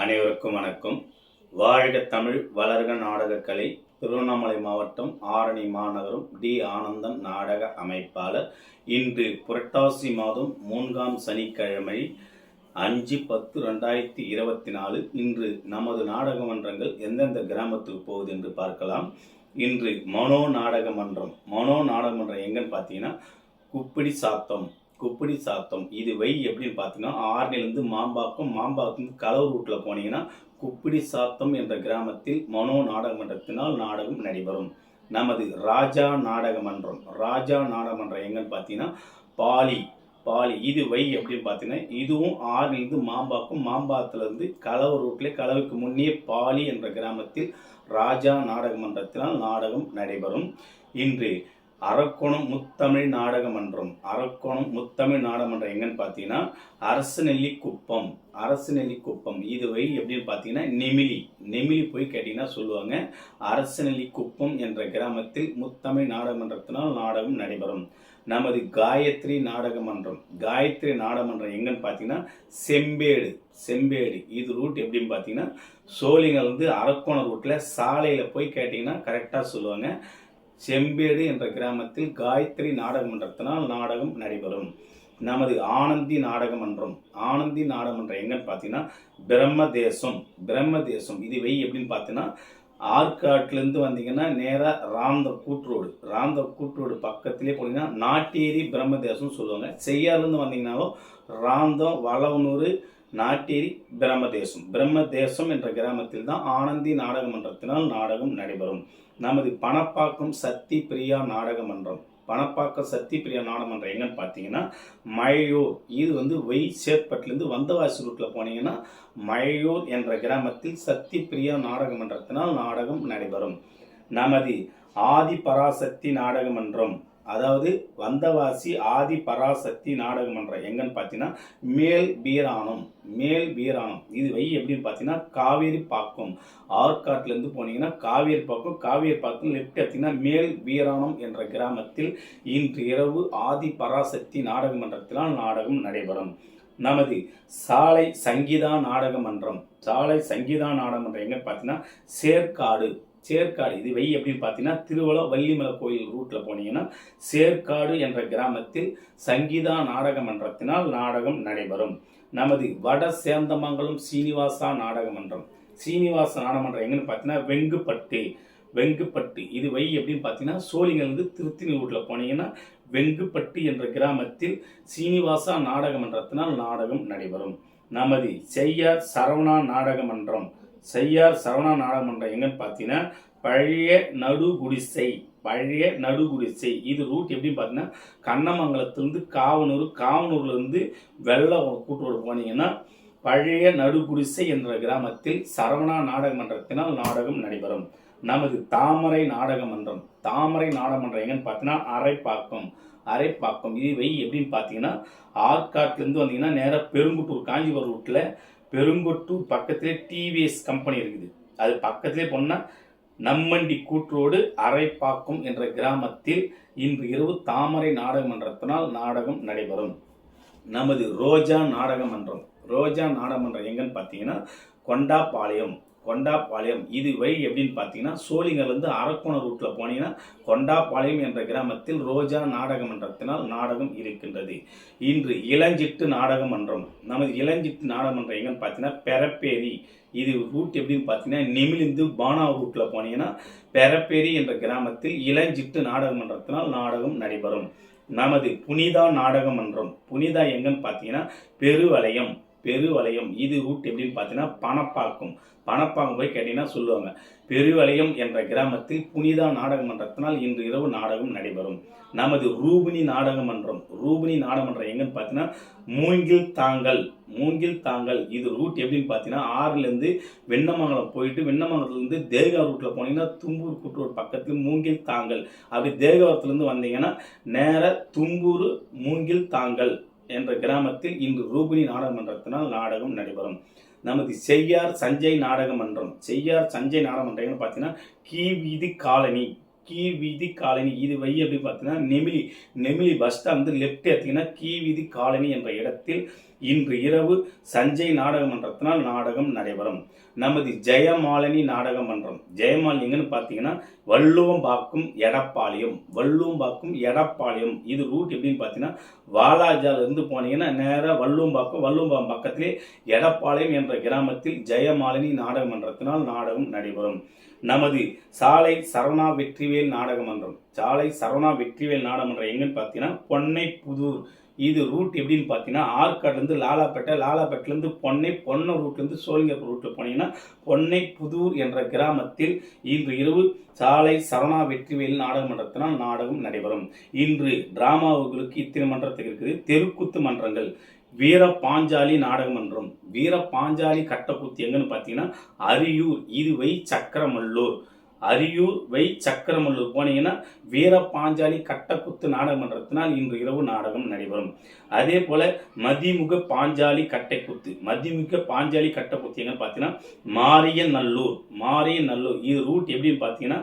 அனைவருக்கும் வணக்கம். வாழ்க தமிழ் வளர்க நாடகக்கலை திருவண்ணாமலை மாவட்டம் ஆரணி மாநகரம் டி ஆனந்தம் நாடக அமைப்பாளர். இன்று புரட்டாசி மாதம் மூன்றாம் சனிக்கிழமை அஞ்சு பத்து ரெண்டாயிரத்தி இருபத்தி நாலு. இன்று நமது நாடக மன்றங்கள் எந்தெந்த கிராமத்துக்கு போகுது என்று பார்க்கலாம். இன்று மனோ நாடக மன்றம். மனோ நாடக மன்றம் எங்கன்னு பார்த்தீங்கன்னா குப்பிடி சாத்தம். குப்பிடி சாத்தம். இது வை எப்படின்னு பார்த்தீங்கன்னா ஆர்னிலிருந்து மாம்பாக்கம் மாம்பாக்கம் கலவு ரூட்டில் போனீங்கன்னா குப்பிடி சாத்தம் என்ற கிராமத்தில் மனோ நாடக மன்றத்தினால் நாடகம் நடைபெறும். நமது ராஜா நாடக மன்றம் ராஜா நாடக மன்றம் எங்கன்னு பார்த்தீங்கன்னா பாலி. பாலி. இது வை அப்படின்னு பார்த்தீங்கன்னா இதுவும் ஆறிலிருந்து மாம்பாக்கம் மாம்பாக்கத்துலேருந்து கலவு ரூட்டில் கலவுக்கு முன்னே பாலி என்ற கிராமத்தில் ராஜா நாடக மன்றத்தினால் நாடகம் நடைபெறும். இன்று அரக்கோணம் முத்தமிழ் நாடக மன்றம் அரக்கோணம் முத்தமிழ் நாடக மன்றம் எங்கன்னு பார்த்தீங்கன்னா அரசு குப்பம் அரசு நெல்லி குப்பம் இது வை எப்படின்னு பார்த்தீங்கன்னா நெமிலி. நெமிலி போய் கேட்டிங்கன்னா சொல்லுவாங்க அரசு குப்பம் என்ற கிராமத்தில் முத்தமிழ் நாடக மன்றத்தினால் நாடகம் நடைபெறும். நமது காயத்ரி நாடக மன்றம் காயத்ரி நாடக மன்றம் எங்கன்னு பார்த்தீங்கன்னா செம்பேடு. செம்பேடு. இது ரூட் எப்படின்னு பார்த்தீங்கன்னா சோழிங்க வந்து அரக்கோணம் ரூட்டில் சாலையில் போய் கேட்டிங்கன்னா கரெக்டாக சொல்லுவாங்க. செம்பேடு என்ற கிராமத்தில் காயத்ரி நாடக மன்றத்தினால் நாடகம் நடைபெறும். நமது ஆனந்தி நாடக மன்றம் ஆனந்தி நாடக மன்றம் எங்கன்னு பார்த்தீங்கன்னா பிரம்ம தேசம் பிரம்ம தேசம். இது வெய் எப்படின்னு பார்த்தீங்கன்னா ஆற்காட்டிலேருந்து வந்தீங்கன்னா நேராக ராந்தர் கூட்ரோடு ராந்தர் கூட்ரோடு பக்கத்திலே போனீங்கன்னா நாட்டேரி பிரம்மதேசம் சொல்லுவாங்க. செய்யாலேருந்து வந்தீங்கன்னாலும் ராந்தம் வளவனூர் நாட்டேரி பிரம்மதேசம். பிரம்மதேசம் என்ற கிராமத்தில் தான் ஆனந்தி நாடக மன்றத்தினால் நாடகம் நடைபெறும். நமது பணப்பாக்கம் சக்தி பிரியா நாடக மன்றம். பணப்பாக்கம் சக்தி பிரியா நாடக மன்றம் எங்கன்னு பார்த்தீங்கன்னா மழையூர். இது வந்து வெய் சேத்பட்டிலேருந்து வந்தவாசி ரூட்டில் போனீங்கன்னா மழையூர் என்ற கிராமத்தில் சக்தி பிரியா நாடக மன்றத்தினால் நாடகம் நடைபெறும். நமது ஆதி பராசக்தி நாடக மன்றம். அதாவது வந்தவாசி ஆதி பராசக்தி நாடக மன்றம் எங்கன்னு பார்த்தீங்கன்னா மேல் வீராணம் மேல் வீராணம். இது வை எப்படின்னு பார்த்தீங்கன்னா காவேரி பாக்கம். ஆற்காட்டிலேருந்து போனீங்கன்னா காவேரி பாக்கம். காவேரி பாக்கம் லெஃப்ட் எடுத்தீங்கன்னா மேல் வீராணம் என்ற கிராமத்தில் இன்று இரவு ஆதி பராசக்தி நாடக மன்றத்தினால் நாடகம் நடைபெறும். நமது சாலை சங்கீதா நாடக மன்றம். சாலை சங்கீதா நாடக மன்றம் எங்க பார்த்தீங்கன்னா சேர்க்காடு. சேர்க்காடு இது வை அப்படின்னு பார்த்தீங்கன்னா திருவள வள்ளிமலை கோயில் ரூட்டில் போனீங்கன்னா சேர்க்காடு என்ற கிராமத்தில் சங்கீதா நாடக மன்றத்தினால் நாடகம் நடைபெறும். நமது வட சேந்தமங்கலம் சீனிவாசா நாடக மன்றம். சீனிவாச நாடக மன்றம் எங்கன்னு பார்த்தீங்கன்னா வெங்குப்பட்டு. வெங்குப்பட்டு இது வை எப்படின்னு பார்த்தீங்கன்னா சோழிங்கலேருந்து திருத்தணி ரூட்டில் போனீங்கன்னா வெங்குப்பட்டு என்ற கிராமத்தில் சீனிவாசா நாடக மன்றத்தினால் நாடகம் நடைபெறும். நமது செய்யார் சரவணா நாடக மன்றம். செய்யார் சரவணா நாடகமன்றம் எங்கன்னு பார்த்தீங்கன்னா பழைய நடுகுடிசை பழைய நடுகுடிசை. இது ரூட் எப்படின்னு பார்த்தீங்கன்னா கண்ணமங்கலத்துலேருந்து காவனூர் காவனூர்லேருந்து வெள்ளை கூட்டோடு போனீங்கன்னா பழைய நடுகுடிசை என்ற கிராமத்தில் சரவணா நாடக மன்றத்தினால் நாடகம் நடைபெறும். நமது தாமரை நாடக மன்றம் தாமரை நாடக மன்றம் எங்கன்னு பார்த்தீங்கன்னா அரைப்பாக்கம். அரைப்பாக்கம். இது வை எப்படின்னு பார்த்தீங்கன்னா ஆற்காட்டிலேருந்து வந்தீங்கன்னா நேராக பெருங்குட்டூர் காஞ்சிபுரம் ரூட்டில் பெருங்கொட்டூர் பக்கத்திலே டிவிஎஸ் கம்பெனி இருக்குது. அது பக்கத்திலே போனால் நம்மண்டி கூற்றோடு அரைப்பாக்கம் என்ற கிராமத்தில் இன்று இரவு தாமரை நாடக மன்றத்தினால் நாடகம் நடைபெறும். நமது ரோஜா நாடக மன்றம் ரோஜா நாடக மன்றம் எங்கன்னு பார்த்தீங்கன்னா கொண்டாப்பாளையம் கொண்டாப்பாளையம். இது வழி எப்படின்னு பார்த்தீங்கன்னா சோழிங்கர்லேருந்து அரக்கோணம் ரூட்டில் போனீங்கன்னா கொண்டாப்பாளையம் என்ற கிராமத்தில் ரோஜா நாடக மன்றத்தினால் நாடகம் இருக்கின்றது. இன்று இளஞ்சிட்டு நாடக மன்றம் நமது இளஞ்சிட்டு நாடக மன்றம் எங்கன்னு பார்த்தீங்கன்னா பெரப்பேரி. இது ரூட் எப்படின்னு பார்த்தீங்கன்னா நிமிழிந்து பானா ரூட்டில் போனீங்கன்னா பெரப்பேரி என்ற கிராமத்தில் இளஞ்சிட்டு நாடக மன்றத்தினால் நாடகம் நடைபெறும். நமது புனிதா நாடக மன்றம் புனிதா எங்கன்னு பார்த்தீங்கன்னா பெருவலயம் பெருவலயம் இது ரூட் எப்படின்னு பார்த்தீங்கன்னா பணப்பாக்கம். பணப்பாக்கம் போய் கேட்டீங்கன்னா சொல்லுவாங்க. பெருவலயம் என்ற கிராமத்தில் புனிதா நாடக மன்றத்தினால் இன்று இரவு நாடகம் நடைபெறும். நமது ரூபினி நாடக மன்றம் ரூபினி நாடக மன்றம் எங்கன்னு பார்த்தீங்கன்னா மூங்கில் தாங்கல். மூங்கில் தாங்கல். இது ரூட் எப்படின்னு பார்த்தீங்கன்னா ஆறுலேருந்து வெண்ணமங்கலம் போயிட்டு வெண்ணமங்கலத்துலேருந்து தேகா ரூட்டில் போனீங்கன்னா தும்பூர் கூட்டூர் பக்கத்தில் மூங்கில் தாங்கல். அப்படி தேகாவரத்துலேருந்து வந்தீங்கன்னா நேர தும்பூர் மூங்கில் தாங்கல். என்ற கிராமத்தில் இன்று ரூபினி நாடகமன்றத்தினால் நாடகம் நடைபெறும். நமது செய்யார் சஞ்சய் நாடக மன்றம் செய்யார் சஞ்சய் நாடகமன்றம்னு பார்த்தீங்கன்னா கீவீதி காலனி. கீ வீதி காலனி. இது வை எப்படி பார்த்தீங்கன்னா நெமிலி நெமிலி பஸ் ஸ்டாண்ட் வந்து லெஃப்ட் எடுத்தீங்கன்னா கீ வீதி காலனி என்ற இடத்தில் இன்று இரவு சஞ்சய் நாடக மன்றத்தினால் நாடகம் நடைபெறும். நமது ஜெயமாலினி நாடக மன்றம் ஜெயமாலினிங்கன்னு பார்த்தீங்கன்னா வள்ளுவம்பாக்கம் எடப்பாளையம். வள்ளுவம்பாக்கம் எடப்பாளையம். இது ரூட் எப்படின்னு பார்த்தீங்கன்னா வாலாஜால இருந்து போனீங்கன்னா நேராக வள்ளுவம்பாக்கம் வள்ளுவம்பாக்கம் பக்கத்திலே எடப்பாளையம் என்ற கிராமத்தில் ஜெயமாலினி நாடக மன்றத்தினால் நாடகம் நடைபெறும். நமது சாலை சரவணா வெற்றிவேல் நாடக மன்றம். சாலை சரவணா வெற்றிவேல் நாடக மன்றம் எங்கன்னு பார்த்தீங்கன்னா பொன்னை புதூர் இது ரூட் எப்படின்னு பார்த்தீங்கன்னா ஆற்காடுலேருந்து லாலாப்பேட்டை லாலாப்பேட்டிலேருந்து பொன்னை பொன்னை ரூட்லேருந்து சோழிங்கப்பூர் ரூட்டில் போனீங்கன்னா பொன்னை புதூர் என்ற கிராமத்தில் இன்று இரவு சாலை சரணா வெற்றிவேல் நாடக மன்றத்தினால் நாடகம் நடைபெறும். இன்று டிராமாவுகளுக்கு இத்தனை மன்றத்துக்கு இருக்குது. தெருக்கூத்து மன்றங்கள். வீர பாஞ்சாலி நாடகமன்றம் வீர பாஞ்சாலி கட்டக்குத்தி எங்கன்னு பார்த்தீங்கன்னா அரியூர் இதுவை சக்கரமல்லூர். அரியூர் வை சக்கரமல்லூர் போனீங்கன்னா வீர பாஞ்சாலி கட்டக்குத்து நாடகமன்றத்தினால் இன்று இரவு நாடகம் நடைபெறும். அதே போல மதிமுக பாஞ்சாலி கட்டைக்குத்து. மதிமுக பாஞ்சாலி கட்டக்குத்து எங்கன்னு பார்த்தீங்கன்னா மாரியநல்லூர். மாரியநல்லூர் இது ரூட் எப்படின்னு பார்த்தீங்கன்னா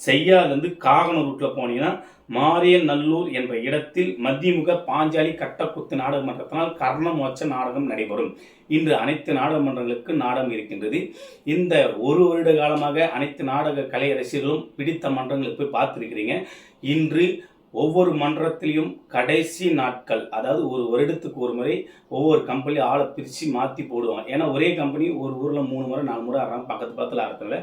செய்யாதுலேருந்து காகன ரூட்டில் போனீங்கன்னா மாரியல் நல்லூர் என்ற இடத்தில் மத்திமுக பாஞ்சாலி கட்டக்குத்து நாடகமன்றத்தினால் கர்ணமோச்ச கர்ணமோட்ச நாடகம் நடைபெறும். இன்று அனைத்து நாடகமன்றங்களுக்கு நாடகம் இருக்கின்றது. இந்த ஒரு வருட காலமாக அனைத்து நாடக கலை ரசிகர்களும் பிடித்த மன்றங்களுக்கு போய் பார்த்துருக்கிறீங்க. இன்று ஒவ்வொரு மன்றத்திலையும் கடைசி நாட்கள் அதாவது ஒரு வருடத்துக்கு ஒரு முறை ஒவ்வொரு கம்பெனி ஆளை பிரித்து மாற்றி போடுவாங்க. ஏன்னா ஒரே கம்பெனி ஒரு ஊரில் மூணு முறை நாலு முறை ஆடுறாங்க பக்கத்து பக்கத்தில் ஆடுறதுல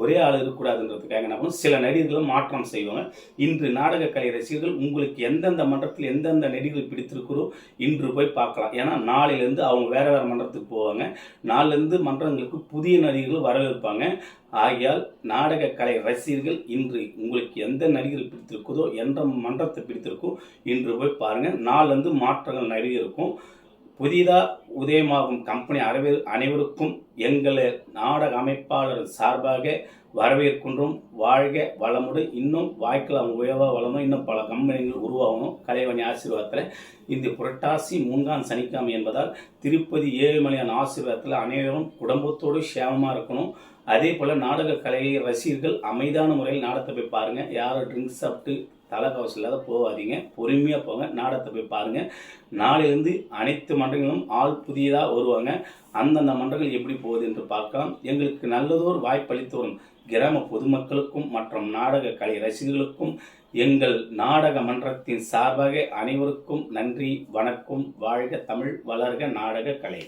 ஒரே ஆள் இருக்கக்கூடாதுன்றதுக்காக என்ன பண்ணும் சில நடிகர்களும் மாற்றம் செய்வாங்க. இன்று நாடக கலை ரசிகர்கள் உங்களுக்கு எந்தெந்த மன்றத்தில் எந்தெந்த நடிகர்கள் பிடித்திருக்கிறோ இன்று போய் பார்க்கலாம். ஏன்னா நாளையிலேருந்து அவங்க வேறு வேறு மன்றத்துக்கு போவாங்க. நாளிலேருந்து மன்றங்களுக்கு புதிய நடிகர்கள் வரவேற்பாங்க. ஆகையால் நாடக கலை ரசிகர்கள் இன்று உங்களுக்கு எந்த நடிகர் பிடித்திருக்குதோ எந்த மன்றத்தை பிடித்திருக்கோ இன்று போய் பாருங்கள் நாளிலேருந்து மாற்றங்கள் நிறைய இருக்கும். புதிதாக உதயமாகும் கம்பெனி அரவி அனைவருக்கும் எங்களை நாடக அமைப்பாளர் சார்பாக வரவேற்கின்றோம். வாழ்க வளமுடு. இன்னும் வாய்க்கில் அவங்க உயர்வாக வளமும் இன்னும் பல கம்பெனிகள் உருவாகணும். கலைவணி ஆசீர்வாதத்தில் இந்த புரட்டாசி மூன்றாம் சனிக்கிழமை என்பதால் திருப்பதி ஏழுமலையான் ஆசீர்வாதத்தில் அனைவரும் குடும்பத்தோடு சேமமாக இருக்கணும். அதே போல் நாடக கலையை ரசிகர்கள் அமைதான முறையில் நாடகத்தை போய் பாருங்கள் யாரும் ட்ரிங்க்ஸ் சாப்பிட்டு தலைக்கவசம் இல்லாத போகாதீங்க. பொறுமையாக போங்க. நாடகத்தை போய் பாருங்கள் நாளையிலேருந்து அனைத்து மன்றங்களும் ஆள் புதியதாக வருவாங்க. அந்தந்த மன்றங்கள் எப்படி போகுது என்று பார்க்கலாம். எங்களுக்கு நல்லதோர் வாய்ப்பளித்து வரும் கிராம பொதுமக்களுக்கும் மற்றும் நாடக கலை ரசிகர்களுக்கும் எங்கள் நாடக மன்றத்தின் சார்பாக அனைவருக்கும் நன்றி வணக்கம். வாழ்க தமிழ் வளர்க நாடக கலை.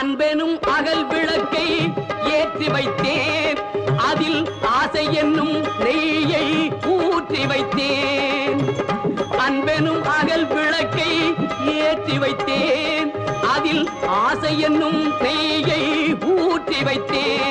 அன்பெனும் அகல் விளக்கை ஏற்றி வைத்தேன். அதில் ஆசை என்னும் நெய்யை ஊற்றி வைத்தேன். அன்பெனும் அகல் விளக்கை ஏற்றி வைத்தேன். அதில் ஆசை என்னும் நெய்யை ஊற்றி வைத்தேன்.